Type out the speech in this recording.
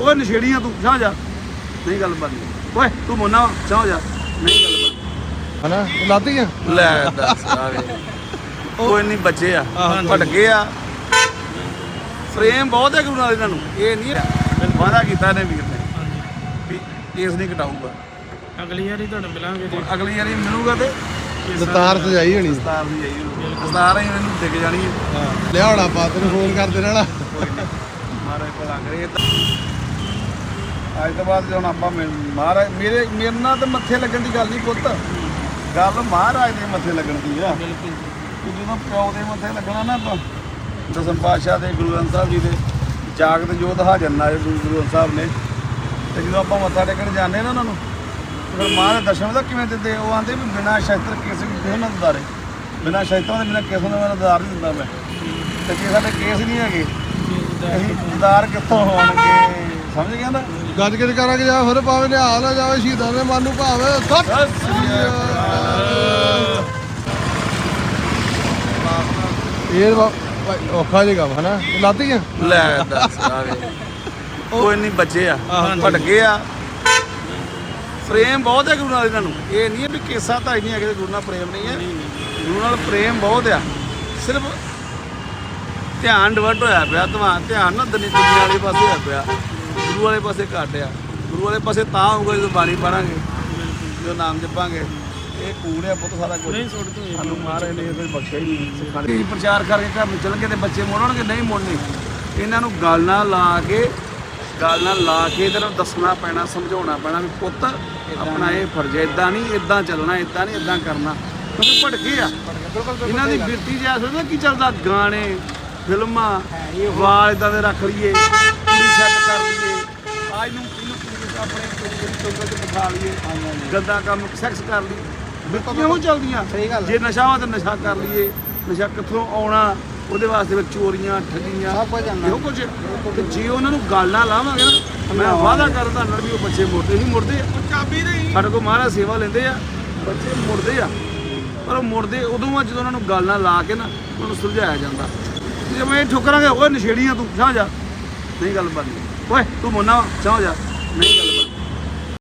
ਓਏ ਨਸ਼ੇੜੀਆਂ ਤੂੰ ਚਾਹ ਜਾ। ਨਹੀਂ ਗੱਲ ਬਣਨੀ ਓਏ ਤੂੰ ਮੋਨਾ ਚਾਹ ਜਾ। ਨਹੀਂ ਗੱਲ ਬਣਨੀ ਹਨਾ? ਲਾਤੀਆਂ ਲੈ ਦੱਸ ਆਵੇ ਕੋਈ ਨਹੀਂ ਬੱਚੇ ਆ ਭਟਕੇ ਆ। ਫਰੇਮ ਬਹੁਤ ਹੈ ਗੁਰੂ ਨਾਲ ਇਹਨਾਂ ਨੂੰ। ਇਹ ਨਹੀਂ ਵਾਦਾ ਕੀਤਾ ਇਹਨੇ ਵੀਰ ਨੇ ਵੀ ਕੇਸ ਨਹੀਂ ਕਟਾਊਗਾ। ਅਗਲੀ ਵਾਰੀ ਤੁਹਾਨੂੰ ਮਿਲਾਂਗੇ ਜੀ। ਅਗਲੀ ਵਾਰੀ ਮਿਲੂਗਾ ਤੇ ਦਤਾਰ ਸਜਾਈ ਹੋਣੀ। ਦਸਤਾਰ ਦੀ ਆਈ ਦਸਤਾਰ ਹੀ ਇਹਨੂੰ ਦਿਖ ਜਾਣੀ ਹੈ। ਲਿਆ ਹੋਣਾ ਪਾ ਤੈਨੂੰ ਫੋਨ ਕਰਦੇ ਰਹਿਣਾ ਮਹਾਰਾਜ ਭਲਾ ਕਰੇ ਅੱਜ ਤੋਂ ਬਾਅਦ ਜਦੋਂ ਆਪਾਂ ਮਿਲ- ਮਹਾਰਾਜ ਮੇਰੇ ਮੇਰੇ ਨਾਲ ਤੇ ਮੱਥੇ ਲੱਗਣ ਦੀ ਗੱਲ ਨਹੀਂ ਪੁੱਤ। ਗੱਲ ਮਹਾਰਾਜ ਦੇ ਮੱਥੇ ਲੱਗਣ ਦੀ ਆ। ਬਿਲਕੁਲ ਕਿ ਜਦੋਂ ਪਿਓ ਦੇ ਮੱਥੇ ਲੱਗਣਾ ਨਾ ਆਪਾਂ ਦਸਮ ਪਾਤਸ਼ਾਹ ਦੇ ਗੁਰੂ ਗ੍ਰੰਥ ਸਾਹਿਬ ਜੀ ਦੇ ਜਾਗਤ ਜੋਤ ਹਾਜ਼ਰ ਨਾਲ ਗੁਰੂ ਗੁਰੂ ਗ੍ਰੰਥ ਸਾਹਿਬ ਨੇ। ਤੇ ਜਦੋਂ ਆਪਾਂ ਮੱਥਾ ਟੇਕਣ ਜਾਂਦੇ ਨਾ ਉਹਨਾਂ ਨੂੰ ਤੇ ਫਿਰ ਮਹਾਰਾਜ ਦਰਸ਼ਨ ਦਾ ਕਿਵੇਂ ਦਿੰਦੇ ਉਹ ਆਂਦੇ ਵੀ ਬਿਨਾਂ ਸ਼ਸਤਰ ਕਿਸੇ ਵੀ ਕਿਸੇ ਨਾਲ ਦਾਰੇ ਬਿਨਾਂ ਸ਼ਸਤਰਾਂ ਦੇ ਬਿਨਾਂ ਕਿਸੇ ਨੂੰ ਦਾਰ ਨਹੀਂ ਦਿੰਦਾ ਮੈਂ। ਤੇ ਜੇ ਸਾਡੇ ਕੇਸ ਨਹੀਂ ਹੈਗੇ ਅਸੀਂ ਦਾਰ ਕਿੱਥੋਂ ਹੋਣਗੇ? ਸਮਝ ਗਿਆ ਨਾ? ਗੱਜ ਕੇ ਕਰਾਂਗੇ ਜਾ ਫਿਰ ਭਾਵੇਂ ਨਿਹਾਲ ਜਾਵੇ ਸ਼ਹੀਦਾਂ ਦੇ ਮਨ ਨੂੰ ਭਾਵੇ ਸੱਤ ਸਤਿ ਸ੍ਰੀ ਅਕਾਲ। ਇਹ ਵਾ- ਭਾਈ ਔਖਾ ਜਿਹਾ ਕੰਮ ਹਨਾ? ਲਾਤੀਆਂ ਲੈ ਦੱਸ ਆਵੇ ਕੋਈ ਨਹੀਂ ਬੱਚੇ ਆ ਭਟਕੇ ਆ। ਪ੍ਰੇਮ ਬਹੁਤ ਹੈ ਗੁਰੂ ਨਾਲ ਇਹਨਾਂ ਨੂੰ। ਇਹ ਨਹੀਂ ਹੈ ਵੀ ਕੇਸਾ ਤਾਂ ਨਹੀਂ ਹੈਗੇ ਤੇ ਗੁਰੂ ਨਾਲ ਪ੍ਰੇਮ ਨਹੀਂ ਹੈ। ਗੁਰੂ ਨਾਲ ਪ੍ਰੇਮ ਬਹੁਤ ਆ। ਸਿਰਫ ਧਿਆਨ ਡਿਵਰਟ ਹੋਇਆ ਪਿਆ ਧਿਆਨ ਨਾ ਦੁਨੀ ਦੁਨੀਆ ਵਾਲੇ ਪਾਸੇ ਹੋਇਆ ਪਿਆ। ਗੁਰੂ ਵਾਲੇ ਪਾਸੇ ਘੱਟ ਆ। ਗੁਰੂ ਵਾਲੇ ਪਾਸੇ ਤਾਂ ਹੋਊਗਾ ਜਦੋਂ ਬਾਣੀ ਪੜਾਂਗੇ ਜਦੋਂ ਨਾਮ ਜਪਾਂਗੇ। ਇਹ ਕੂੜ ਆ ਪੁੱਤ ਸਾਰਾ ਕੁਝ ਨਹੀਂ ਸੁੱਟ ਤੂੰ ਸਾਨੂੰ ਮਹਾਰਾਜ ਨੇ। ਕੋਈ ਬਖਸ਼ਿਆ ਹੀ ਨਹੀਂ। ਨੇ ਪ੍ਰਚਾਰ ਕਰਕੇ ਘਰ ਨੂੰ ਚਲ ਗਏ ਤੇ ਬੱਚੇ ਮੋੜਨਗੇ ਨਹੀਂ ਮੋੜਨੇ? ਇਹਨਾਂ ਨੂੰ ਗੱਲ ਨਾਲ ਲਾ ਕੇ ਗੱਲ ਨਾਲ ਲਾ ਕੇ ਇਹਨਾਂ ਨੂੰ ਦੱਸਣਾ ਪੈਣਾ ਸਮਝਾਉਣਾ ਪੈਣਾ ਵੀ ਪੁੱਤ ਆਪਣਾ ਇਹ ਫਰਜ਼ ਹੈ। ਇਦਾਂ ਨਹੀਂ ਇਦਾਂ ਚੱਲਣਾ ਇਦਾਂ ਨਹੀਂ ਇਦਾਂ ਕਰਨਾ। ਕਿਉਂਕਿ ਭਟਕੇ ਆ। ਇਹਨਾਂ ਦੀ ਬਿਰਤੀ ਜਿਆ ਸੋਚਦਾ ਕੀ ਚੱਲਦਾ ਗਾਣੇ ਫਿਲਮਾਂ ਵਾਲ ਇਦਾਂ ਦੇ ਰੱਖ ਲਈਏ। ਆਪਣੇ ਕੁੜੀ ਤੋਂ ਤੇ ਬਿਠਾ ਲਈਏ। ਗੰਦਾ ਕੰਮ ਸੈਕਸ ਕਰ ਲਈਏ ਉਹ ਚੱਲਦੀਆਂ? ਜੇ ਨਸ਼ਾ ਵਾ ਤਾਂ ਨਸ਼ਾ ਕਰ ਲਈਏ। ਨਸ਼ਾ ਕਿੱਥੋਂ ਆਉਣਾ? ਉਹਦੇ ਵਾਸਤੇ ਵਿੱਚ ਚੋਰੀਆਂ ਠੱਗੀਆਂ। ਸਭ ਕੁਝ ਆਉਂਦਾ। ਇਹੋ ਕੁਝ ਤੇ ਜੇ ਉਹਨਾਂ ਨੂੰ ਗੱਲ ਨਾ ਲਾਵਾਂਗੇ ਨਾ ਮੈਂ ਵਾਅਦਾ ਕਰਦਾ ਨਾਲ ਵੀ ਉਹ ਬੱਚੇ ਮੁੜਦੇ ਨਹੀਂ ਮੁੜਦੇ ਚਾਬੀ ਨਹੀਂ ਸਾਡੇ ਕੋਲ ਮਹਾਰਾਜ ਸੇਵਾ ਲੈਂਦੇ ਆ। ਬੱਚੇ ਮੁੜਦੇ ਆ। ਪਰ ਉਹ ਮੁੜਦੇ ਉਦੋਂ ਆ ਜਦੋਂ ਉਹਨਾਂ ਨੂੰ ਗੱਲ ਨਾਲ ਲਾ ਕੇ ਨਾ ਉਹਨਾਂ ਨੂੰ ਸੁਲਝਾਇਆ ਜਾਂਦਾ। ਜੇ ਮੈਂ ਠੋਕਰਾਂਗੇ ਓਏ ਨਸ਼ੇੜੀਆਂ ਤੂੰ ਚਾਹ ਜਾ ਨਹੀਂ ਗੱਲ ਬਣਨੀ ਓਏ ਤੂੰ ਮੁੰਨਾ ਚਾਹ ਜਾ 没有了吗？